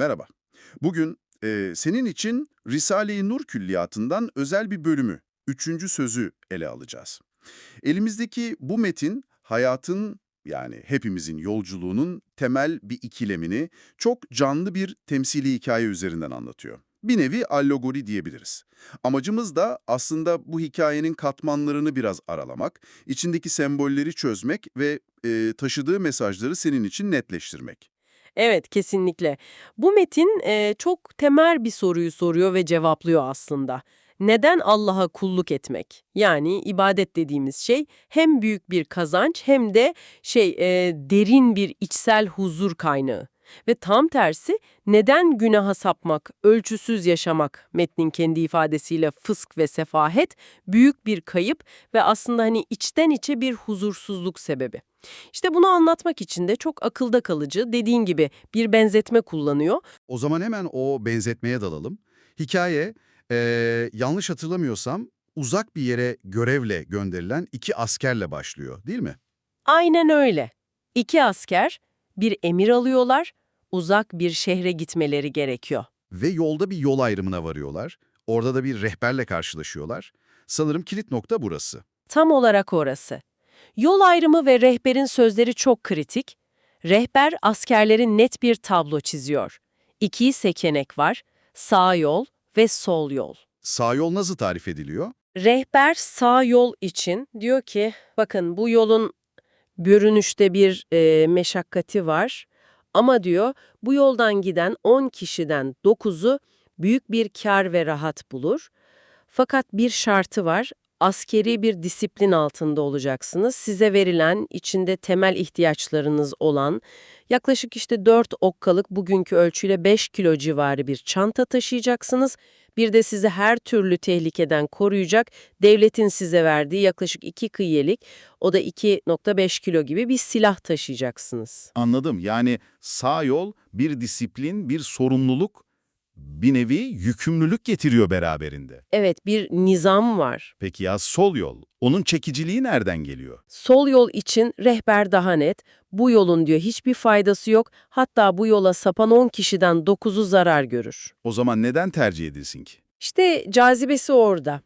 Merhaba. Bugün e, senin için Risale-i Nur Külliyatı'ndan özel bir bölümü, üçüncü sözü ele alacağız. Elimizdeki bu metin hayatın yani hepimizin yolculuğunun temel bir ikilemini çok canlı bir temsili hikaye üzerinden anlatıyor. Bir nevi allogori diyebiliriz. Amacımız da aslında bu hikayenin katmanlarını biraz aralamak, içindeki sembolleri çözmek ve e, taşıdığı mesajları senin için netleştirmek. Evet, kesinlikle. Bu metin e, çok temel bir soruyu soruyor ve cevaplıyor aslında. Neden Allah'a kulluk etmek? Yani ibadet dediğimiz şey hem büyük bir kazanç hem de şey e, derin bir içsel huzur kaynağı. Ve tam tersi neden günaha sapmak, ölçüsüz yaşamak metnin kendi ifadesiyle fısk ve sefahet büyük bir kayıp ve aslında hani içten içe bir huzursuzluk sebebi. İşte bunu anlatmak için de çok akılda kalıcı, dediğin gibi bir benzetme kullanıyor. O zaman hemen o benzetmeye dalalım. Hikaye, eee, yanlış hatırlamıyorsam uzak bir yere görevle gönderilen iki askerle başlıyor değil mi? Aynen öyle. İki asker bir emir alıyorlar, uzak bir şehre gitmeleri gerekiyor. Ve yolda bir yol ayrımına varıyorlar. Orada da bir rehberle karşılaşıyorlar. Sanırım kilit nokta burası. Tam olarak orası. Yol ayrımı ve rehberin sözleri çok kritik. Rehber askerlerin net bir tablo çiziyor. İki seçenek var, sağ yol ve sol yol. Sağ yol nasıl tarif ediliyor? Rehber sağ yol için diyor ki, bakın bu yolun görünüşte bir e, meşakkati var ama diyor bu yoldan giden 10 kişiden 9'u büyük bir kar ve rahat bulur. Fakat bir şartı var, askeri bir disiplin altında olacaksınız. Size verilen, içinde temel ihtiyaçlarınız olan, yaklaşık işte 4 okkalık bugünkü ölçüyle 5 kilo civarı bir çanta taşıyacaksınız. Bir de sizi her türlü tehlikeden koruyacak, devletin size verdiği yaklaşık 2 kıyyelik, o da 2.5 kilo gibi bir silah taşıyacaksınız. Anladım. Yani sağ yol bir disiplin, bir sorumluluk, bir nevi yükümlülük getiriyor beraberinde. Evet, bir nizam var. Peki ya sol yol? Onun çekiciliği nereden geliyor? Sol yol için rehber daha net. Bu yolun diyor hiçbir faydası yok. Hatta bu yola sapan 10 kişiden 9'u zarar görür. O zaman neden tercih edilsin ki? İşte cazibesi orada.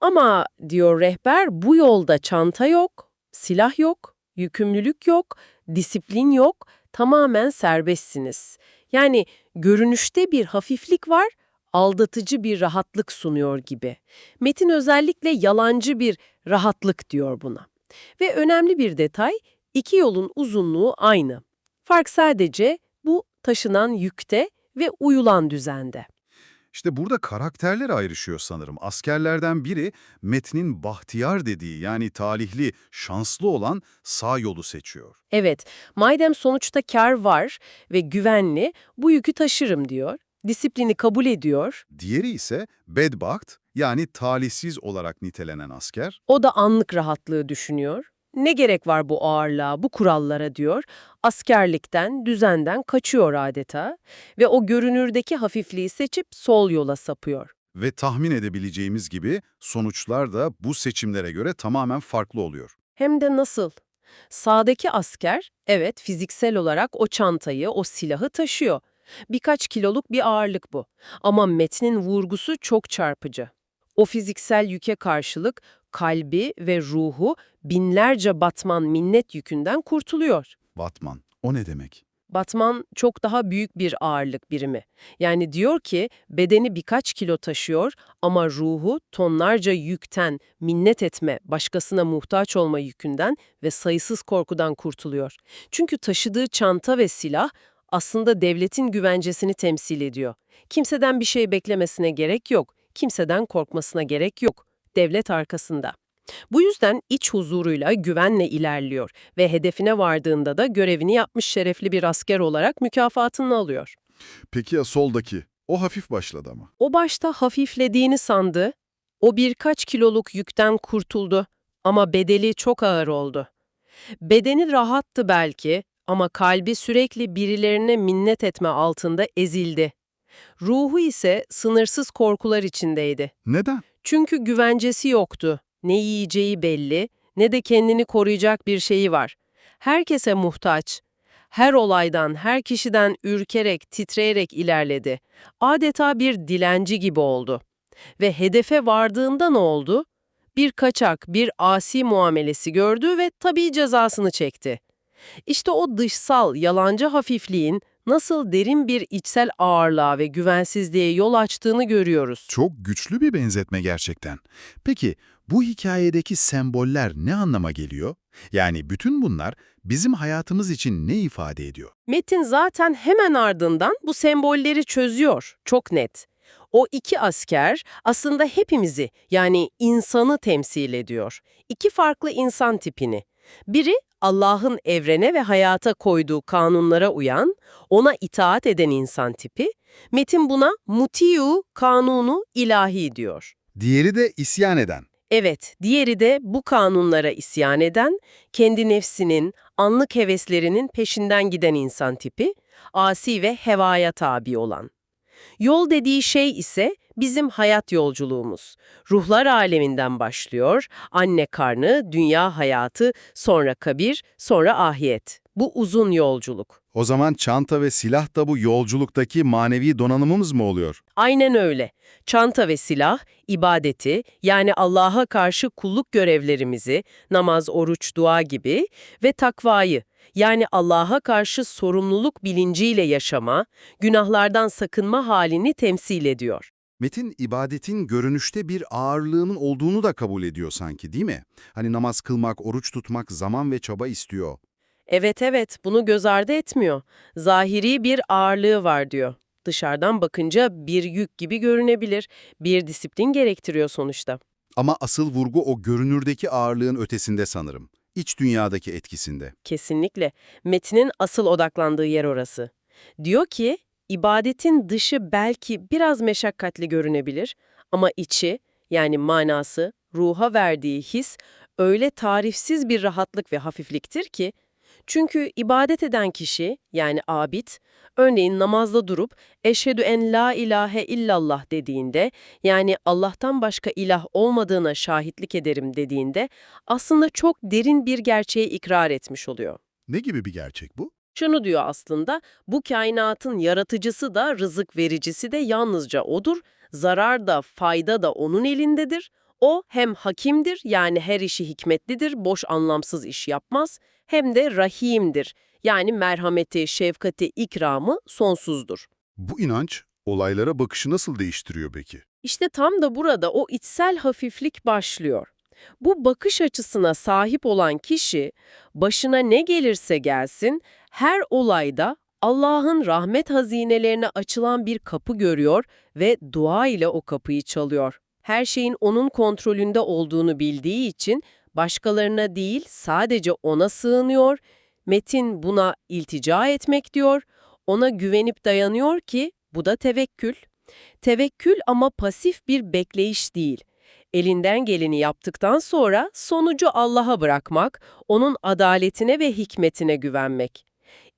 Ama diyor rehber bu yolda çanta yok, silah yok, yükümlülük yok, disiplin yok, tamamen serbestsiniz. Yani görünüşte bir hafiflik var, aldatıcı bir rahatlık sunuyor gibi. Metin özellikle yalancı bir rahatlık diyor buna. Ve önemli bir detay, iki yolun uzunluğu aynı. Fark sadece bu taşınan yükte ve uyulan düzende. İşte burada karakterler ayrışıyor sanırım. Askerlerden biri metnin bahtiyar dediği yani talihli, şanslı olan sağ yolu seçiyor. Evet, madem sonuçta kar var ve güvenli, bu yükü taşırım diyor. Disiplini kabul ediyor. Diğeri ise bedbaht yani talihsiz olarak nitelenen asker. O da anlık rahatlığı düşünüyor. Ne gerek var bu ağırlığa, bu kurallara diyor. Askerlikten, düzenden kaçıyor adeta ve o görünürdeki hafifliği seçip sol yola sapıyor. Ve tahmin edebileceğimiz gibi sonuçlar da bu seçimlere göre tamamen farklı oluyor. Hem de nasıl? Sağdaki asker, evet fiziksel olarak o çantayı, o silahı taşıyor. Birkaç kiloluk bir ağırlık bu. Ama metnin vurgusu çok çarpıcı. O fiziksel yüke karşılık kalbi ve ruhu binlerce batman minnet yükünden kurtuluyor. Batman, o ne demek? Batman çok daha büyük bir ağırlık birimi. Yani diyor ki bedeni birkaç kilo taşıyor ama ruhu tonlarca yükten, minnet etme, başkasına muhtaç olma yükünden ve sayısız korkudan kurtuluyor. Çünkü taşıdığı çanta ve silah aslında devletin güvencesini temsil ediyor. Kimseden bir şey beklemesine gerek yok, kimseden korkmasına gerek yok. Devlet arkasında. Bu yüzden iç huzuruyla, güvenle ilerliyor ve hedefine vardığında da görevini yapmış şerefli bir asker olarak mükafatını alıyor. Peki ya soldaki? O hafif başladı ama. O başta hafiflediğini sandı, o birkaç kiloluk yükten kurtuldu ama bedeli çok ağır oldu. Bedeni rahattı belki ama kalbi sürekli birilerine minnet etme altında ezildi. Ruhu ise sınırsız korkular içindeydi. Neden? Çünkü güvencesi yoktu. Ne yiyeceği belli, ne de kendini koruyacak bir şeyi var. Herkese muhtaç. Her olaydan, her kişiden ürkerek, titreyerek ilerledi. Adeta bir dilenci gibi oldu. Ve hedefe vardığında ne oldu? Bir kaçak, bir asi muamelesi gördü ve tabii cezasını çekti. İşte o dışsal, yalancı hafifliğin nasıl derin bir içsel ağırlığa ve güvensizliğe yol açtığını görüyoruz. Çok güçlü bir benzetme gerçekten. Peki bu hikayedeki semboller ne anlama geliyor? Yani bütün bunlar bizim hayatımız için ne ifade ediyor? Metin zaten hemen ardından bu sembolleri çözüyor, çok net. O iki asker aslında hepimizi yani insanı temsil ediyor. İki farklı insan tipini. Biri Allah'ın evrene ve hayata koyduğu kanunlara uyan, ona itaat eden insan tipi. Metin buna mutiyu kanunu ilahi diyor. Diğeri de isyan eden. Evet, diğeri de bu kanunlara isyan eden, kendi nefsinin, anlık heveslerinin peşinden giden insan tipi, asi ve hevaya tabi olan. Yol dediği şey ise bizim hayat yolculuğumuz. Ruhlar aleminden başlıyor, anne karnı, dünya hayatı, sonra kabir, sonra ahiret. Bu uzun yolculuk. O zaman çanta ve silah da bu yolculuktaki manevi donanımımız mı oluyor? Aynen öyle. Çanta ve silah, ibadeti yani Allah'a karşı kulluk görevlerimizi, namaz, oruç, dua gibi ve takvayı yani Allah'a karşı sorumluluk bilinciyle yaşama, günahlardan sakınma halini temsil ediyor. Metin ibadetin görünüşte bir ağırlığının olduğunu da kabul ediyor sanki değil mi? Hani namaz kılmak, oruç tutmak zaman ve çaba istiyor. Evet evet bunu göz ardı etmiyor. Zahiri bir ağırlığı var diyor. Dışarıdan bakınca bir yük gibi görünebilir. Bir disiplin gerektiriyor sonuçta. Ama asıl vurgu o görünürdeki ağırlığın ötesinde sanırım. İç dünyadaki etkisinde. Kesinlikle. Metinin asıl odaklandığı yer orası. Diyor ki, ibadetin dışı belki biraz meşakkatli görünebilir ama içi, yani manası, ruha verdiği his öyle tarifsiz bir rahatlık ve hafifliktir ki, çünkü ibadet eden kişi, yani abid, örneğin namazda durup eşhedü en la ilahe illallah dediğinde, yani Allah'tan başka ilah olmadığına şahitlik ederim dediğinde, aslında çok derin bir gerçeği ikrar etmiş oluyor. Ne gibi bir gerçek bu? Şunu diyor aslında, bu kainatın yaratıcısı da rızık vericisi de yalnızca O'dur, zarar da fayda da O'nun elindedir. O hem hakimdir yani her işi hikmetlidir, boş anlamsız iş yapmaz, hem de rahimdir yani merhameti, şefkati, ikramı sonsuzdur. Bu inanç olaylara bakışı nasıl değiştiriyor peki? İşte tam da burada o içsel hafiflik başlıyor. Bu bakış açısına sahip olan kişi başına ne gelirse gelsin her olayda Allah'ın rahmet hazinelerine açılan bir kapı görüyor ve dua ile o kapıyı çalıyor. Her şeyin onun kontrolünde olduğunu bildiği için başkalarına değil sadece ona sığınıyor. Metin buna iltica etmek diyor. Ona güvenip dayanıyor ki bu da tevekkül. Tevekkül ama pasif bir bekleyiş değil. Elinden geleni yaptıktan sonra sonucu Allah'a bırakmak, onun adaletine ve hikmetine güvenmek.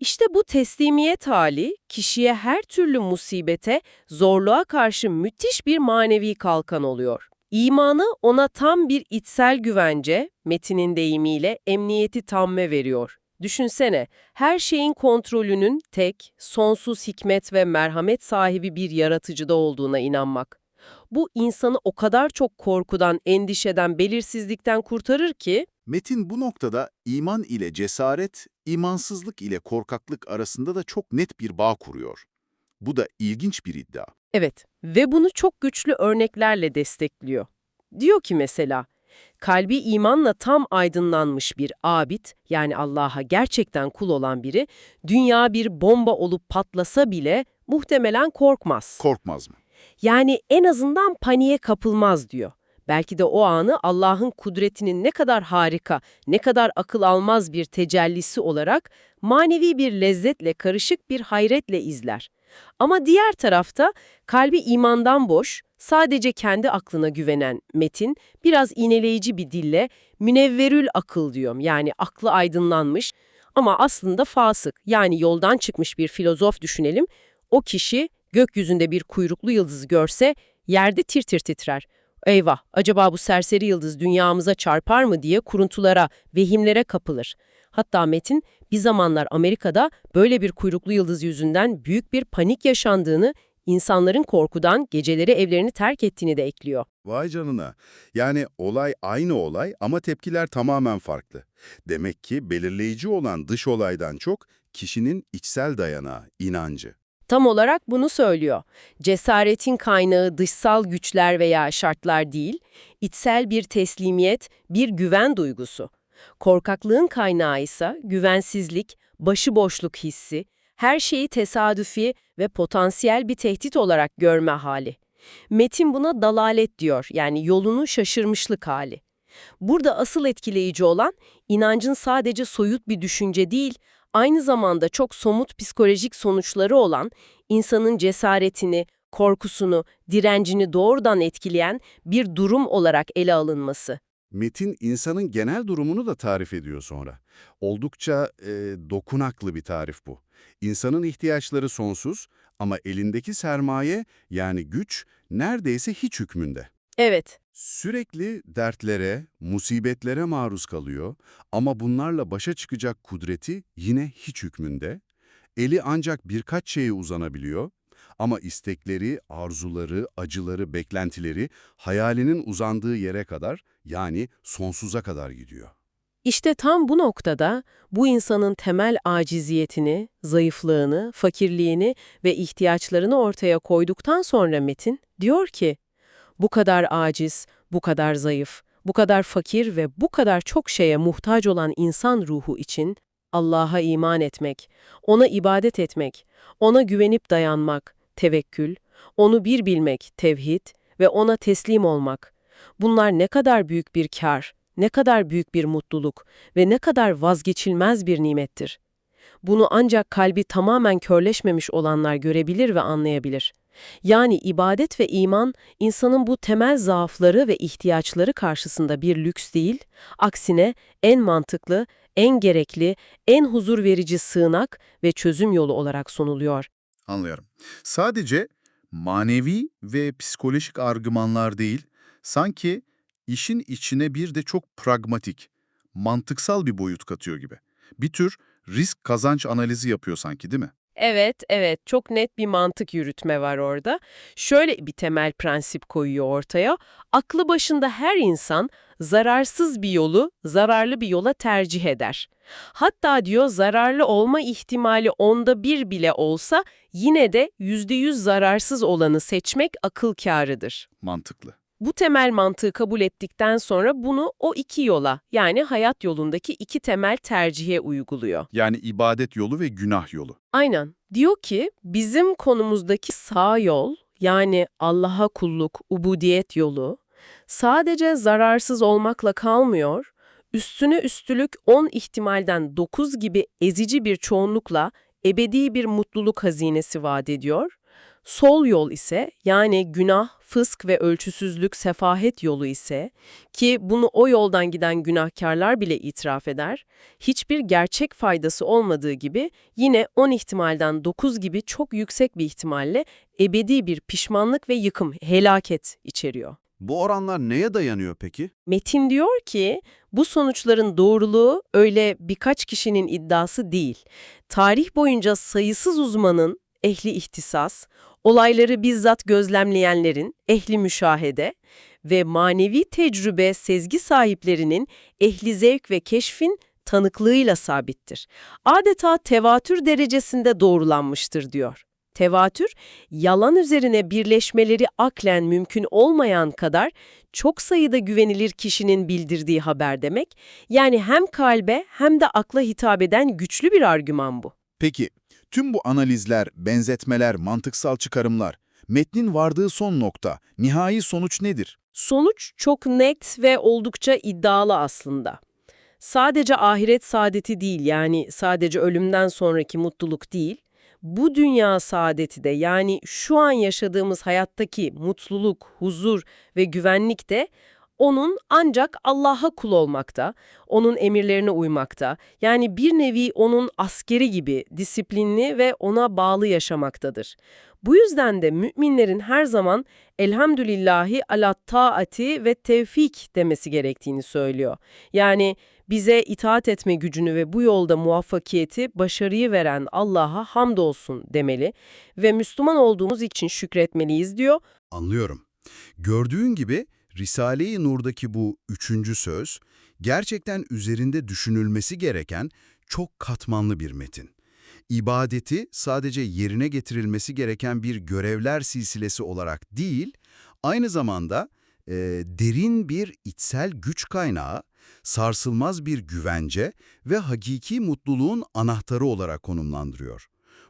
İşte bu teslimiyet hali kişiye her türlü musibete, zorluğa karşı müthiş bir manevi kalkan oluyor. İmanı ona tam bir içsel güvence, Metin'in deyimiyle emniyeti tamme veriyor. Düşünsene, her şeyin kontrolünün tek, sonsuz hikmet ve merhamet sahibi bir yaratıcıda olduğuna inanmak. Bu insanı o kadar çok korkudan, endişeden, belirsizlikten kurtarır ki, Metin bu noktada iman ile cesaret, imansızlık ile korkaklık arasında da çok net bir bağ kuruyor. Bu da ilginç bir iddia. evet ve bunu çok güçlü örneklerle destekliyor. Diyor ki mesela, kalbi imanla tam aydınlanmış bir abid, yani Allah'a gerçekten kul olan biri, dünya bir bomba olup patlasa bile muhtemelen korkmaz. Korkmaz mı? Yani en azından paniğe kapılmaz diyor. Belki de o anı Allah'ın kudretinin ne kadar harika, ne kadar akıl almaz bir tecellisi olarak manevi bir lezzetle karışık bir hayretle izler. Ama diğer tarafta kalbi imandan boş, sadece kendi aklına güvenen Metin biraz iğneleyici bir dille münevverül akıl diyorum yani aklı aydınlanmış ama aslında fasık yani yoldan çıkmış bir filozof düşünelim. O kişi gökyüzünde bir kuyruklu yıldız görse yerde tir tir titrer. Eyvah, acaba bu serseri yıldız dünyamıza çarpar mı diye kuruntulara, vehimlere kapılır. Hatta Metin bir zamanlar Amerika'da böyle bir kuyruklu yıldız yüzünden büyük bir panik yaşandığını, insanların korkudan geceleri evlerini terk ettiğini de ekliyor. Vay canına. Yani olay aynı olay ama tepkiler tamamen farklı. Demek ki belirleyici olan dış olaydan çok kişinin içsel dayanağı, inancı. Tam olarak bunu söylüyor. Cesaretin kaynağı dışsal güçler veya şartlar değil, içsel bir teslimiyet, bir güven duygusu. Korkaklığın kaynağı ise güvensizlik, başıboşluk hissi, her şeyi tesadüfi ve potansiyel bir tehdit olarak görme hali. Metin buna dalalet diyor, yani yolunu şaşırmışlık hali. Burada asıl etkileyici olan inancın sadece soyut bir düşünce değil, aynı zamanda çok somut psikolojik sonuçları olan insanın cesaretini, korkusunu, direncini doğrudan etkileyen bir durum olarak ele alınması. Metin insanın genel durumunu da tarif ediyor sonra. Oldukça e, dokunaklı bir tarif bu. İnsanın ihtiyaçları sonsuz ama elindeki sermaye yani güç neredeyse hiç hükmünde. Evet, Sürekli dertlere, musibetlere maruz kalıyor ama bunlarla başa çıkacak kudreti yine hiç hükmünde. Eli ancak birkaç şeye uzanabiliyor ama istekleri, arzuları, acıları, beklentileri hayalinin uzandığı yere kadar yani sonsuza kadar gidiyor. işte tam bu noktada bu insanın temel aciziyetini, zayıflığını, fakirliğini ve ihtiyaçlarını ortaya koyduktan sonra Metin diyor ki, bu kadar aciz, bu kadar zayıf, bu kadar fakir ve bu kadar çok şeye muhtaç olan insan ruhu için Allah'a iman etmek, ona ibadet etmek, ona güvenip dayanmak, tevekkül, onu bir bilmek, tevhid ve ona teslim olmak. Bunlar ne kadar büyük bir kar, ne kadar büyük bir mutluluk ve ne kadar vazgeçilmez bir nimettir. Bunu ancak kalbi tamamen körleşmemiş olanlar görebilir ve anlayabilir. Yani ibadet ve iman, insanın bu temel zaafları ve ihtiyaçları karşısında bir lüks değil, aksine en mantıklı, en gerekli, en huzur verici sığınak ve çözüm yolu olarak sunuluyor. Anlıyorum. Sadece manevi ve psikolojik argümanlar değil, sanki işin içine bir de çok pragmatik, mantıksal bir boyut katıyor gibi. Bir tür risk kazanç analizi yapıyor sanki değil mi? Evet, evet. Çok net bir mantık yürütme var orada. Şöyle bir temel prensip koyuyor ortaya. Aklı başında her insan zararsız bir yolu zararlı bir yola tercih eder. Hatta diyor zararlı olma ihtimali onda bir bile olsa yine de yüzde yüz zararsız olanı seçmek akıl kârıdır. Mantıklı. Bu temel mantığı kabul ettikten sonra bunu o iki yola yani hayat yolundaki iki temel tercihe uyguluyor. Yani ibadet yolu ve günah yolu. Aynen. Diyor ki bizim konumuzdaki sağ yol yani Allah'a kulluk, ubudiyet yolu sadece zararsız olmakla kalmıyor, üstüne üstlük 10 ihtimalden 9 gibi ezici bir çoğunlukla ebedi bir mutluluk hazinesi vaat ediyor. Sol yol ise yani günah, fısk ve ölçüsüzlük sefahet yolu ise ki bunu o yoldan giden günahkarlar bile itiraf eder, hiçbir gerçek faydası olmadığı gibi yine 10 ihtimalden 9 gibi çok yüksek bir ihtimalle ebedi bir pişmanlık ve yıkım, helaket içeriyor. Bu oranlar neye dayanıyor peki? Metin diyor ki bu sonuçların doğruluğu öyle birkaç kişinin iddiası değil. Tarih boyunca sayısız uzmanın, ehli ihtisas, olayları bizzat gözlemleyenlerin, ehli müşahede ve manevi tecrübe, sezgi sahiplerinin ehli zevk ve keşfin tanıklığıyla sabittir. Adeta tevatür derecesinde doğrulanmıştır diyor. Tevatür, yalan üzerine birleşmeleri aklen mümkün olmayan kadar çok sayıda güvenilir kişinin bildirdiği haber demek. Yani hem kalbe hem de akla hitap eden güçlü bir argüman bu. Peki, tüm bu analizler, benzetmeler, mantıksal çıkarımlar, metnin vardığı son nokta, nihai sonuç nedir? Sonuç çok net ve oldukça iddialı aslında. Sadece ahiret saadeti değil yani sadece ölümden sonraki mutluluk değil, bu dünya saadeti de yani şu an yaşadığımız hayattaki mutluluk, huzur ve güvenlik de onun ancak Allah'a kul olmakta, onun emirlerine uymakta, yani bir nevi onun askeri gibi disiplinli ve ona bağlı yaşamaktadır. Bu yüzden de müminlerin her zaman elhamdülillahi ala taati ve tevfik demesi gerektiğini söylüyor. Yani bize itaat etme gücünü ve bu yolda muvaffakiyeti, başarıyı veren Allah'a hamdolsun demeli ve Müslüman olduğumuz için şükretmeliyiz diyor. Anlıyorum. Gördüğün gibi Risale-i Nur'daki bu üçüncü söz gerçekten üzerinde düşünülmesi gereken çok katmanlı bir metin. İbadeti sadece yerine getirilmesi gereken bir görevler silsilesi olarak değil, aynı zamanda e, derin bir içsel güç kaynağı, sarsılmaz bir güvence ve hakiki mutluluğun anahtarı olarak konumlandırıyor.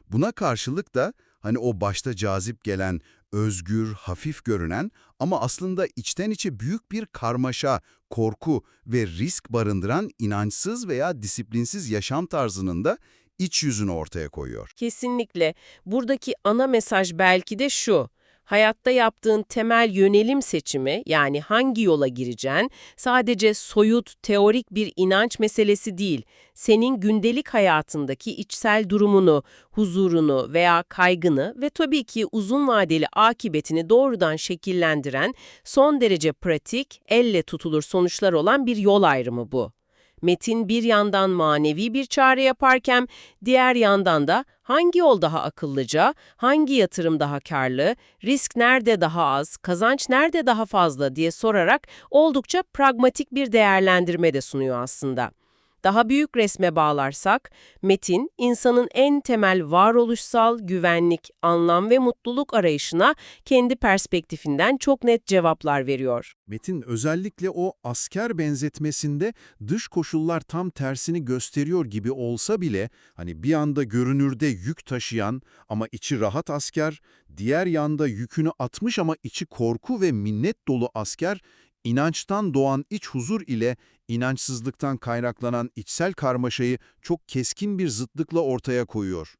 Buna karşılık da hani o başta cazip gelen, özgür, hafif görünen ama aslında içten içe büyük bir karmaşa, korku ve risk barındıran inançsız veya disiplinsiz yaşam tarzının da iç yüzünü ortaya koyuyor. Kesinlikle. Buradaki ana mesaj belki de şu. Hayatta yaptığın temel yönelim seçimi, yani hangi yola gireceksin, sadece soyut, teorik bir inanç meselesi değil. Senin gündelik hayatındaki içsel durumunu, huzurunu veya kaygını ve tabii ki uzun vadeli akıbetini doğrudan şekillendiren son derece pratik, elle tutulur sonuçlar olan bir yol ayrımı bu. Metin bir yandan manevi bir çare yaparken diğer yandan da hangi yol daha akıllıca, hangi yatırım daha karlı, risk nerede daha az, kazanç nerede daha fazla diye sorarak oldukça pragmatik bir değerlendirme de sunuyor aslında. Daha büyük resme bağlarsak, metin insanın en temel varoluşsal, güvenlik, anlam ve mutluluk arayışına kendi perspektifinden çok net cevaplar veriyor. Metin özellikle o asker benzetmesinde dış koşullar tam tersini gösteriyor gibi olsa bile hani bir yanda görünürde yük taşıyan ama içi rahat asker, diğer yanda yükünü atmış ama içi korku ve minnet dolu asker inançtan doğan iç huzur ile inançsızlıktan kaynaklanan içsel karmaşayı çok keskin bir zıtlıkla ortaya koyuyor.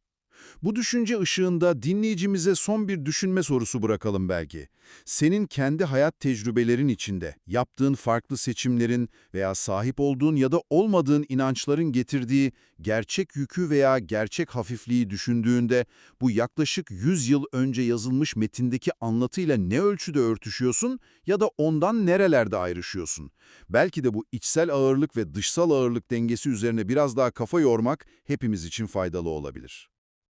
Bu düşünce ışığında dinleyicimize son bir düşünme sorusu bırakalım belki. Senin kendi hayat tecrübelerin içinde yaptığın farklı seçimlerin veya sahip olduğun ya da olmadığın inançların getirdiği gerçek yükü veya gerçek hafifliği düşündüğünde bu yaklaşık 100 yıl önce yazılmış metindeki anlatıyla ne ölçüde örtüşüyorsun ya da ondan nerelerde ayrışıyorsun? Belki de bu içsel ağırlık ve dışsal ağırlık dengesi üzerine biraz daha kafa yormak hepimiz için faydalı olabilir.